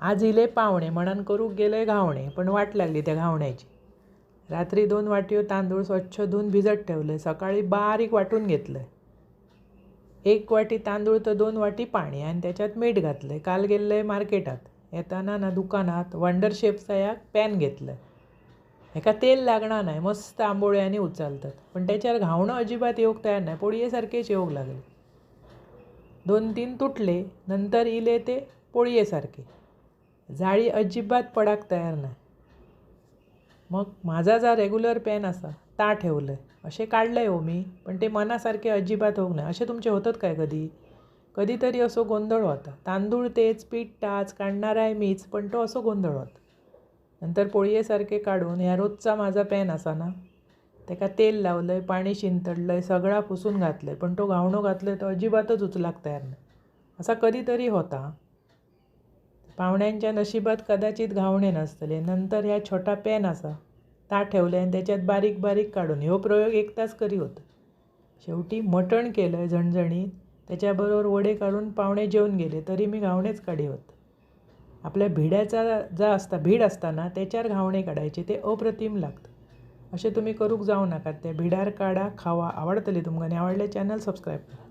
आज इले पावणे म्हणून करूंक गेले घावणे पण वाट लागली त्या घावण्याची. रात्री दोन वाटयो तांदूळ स्वच्छ धुवून भिजत ठेवले सकाळी बारीक वाटून घेतलं. एक वाटी तांदूळ तर दोन वाटी पाणी आणि त्याच्यात मीठ घातलं. काल गेल्लं मार्केटात. येताना ना दुकानात वंडर शेपचा एक पॅन घेतलं. हेका तेल लागणार नाही मस्त आंबोळ्याने उचलतात. पण त्याच्यावर घावणं अजिबात येऊक तयार नाही पोळीसारखेच येऊक लागले. दोन तीन तुटले नंतर इले ते पोळीसारखे जाळी अजिबात पडाक तयार नाही. मग माझा जा रेग्युलर पेन असा ता ठेवलं असे काढलंय हो मी पण ते मनासारखे अजिबात होऊ नाही असे तुमचे होतात काय कधी? कधीतरी असो गोंधळ होता. तांदूळ तेच पीठ टाच काढणार आहे मीच पण तो असो गोंधळ होता. नंतर पोळयेसारखे काढून ह्या रोजचा माझा पेन असा ना त्याका तेल लावलं आहे पाणी शिंतडलं आहे सगळा पुसून घातलं आहे पण तो घावणो घातलं तो अजिबातच उचलाक तयार नाही. असा कधीतरी होता. पाहुण्यांच्या नशिबात कदाचित घावणे नसतले. नंतर ह्या छोटा पॅन असा ता ठेवले आणि त्याच्यात बारीक बारीक काढून ह्यो प्रयोग एक तास करी होता. शेवटी मटण केलं झणझणीत. त्याच्याबरोबर वडे काढून पाहुणे जेवून गेले. तरी मी घावणेच काढी होत. आपल्या भिड्याचा जा असता भीड असताना त्याच्यावर घावणे काढायचे ते अप्रतिम लागतं. असे तुम्ही करूक जाऊ नका. त्या भिडार काढा खावा आवडतले तुमकां आणि आवडले चॅनल सबस्क्राईब करा.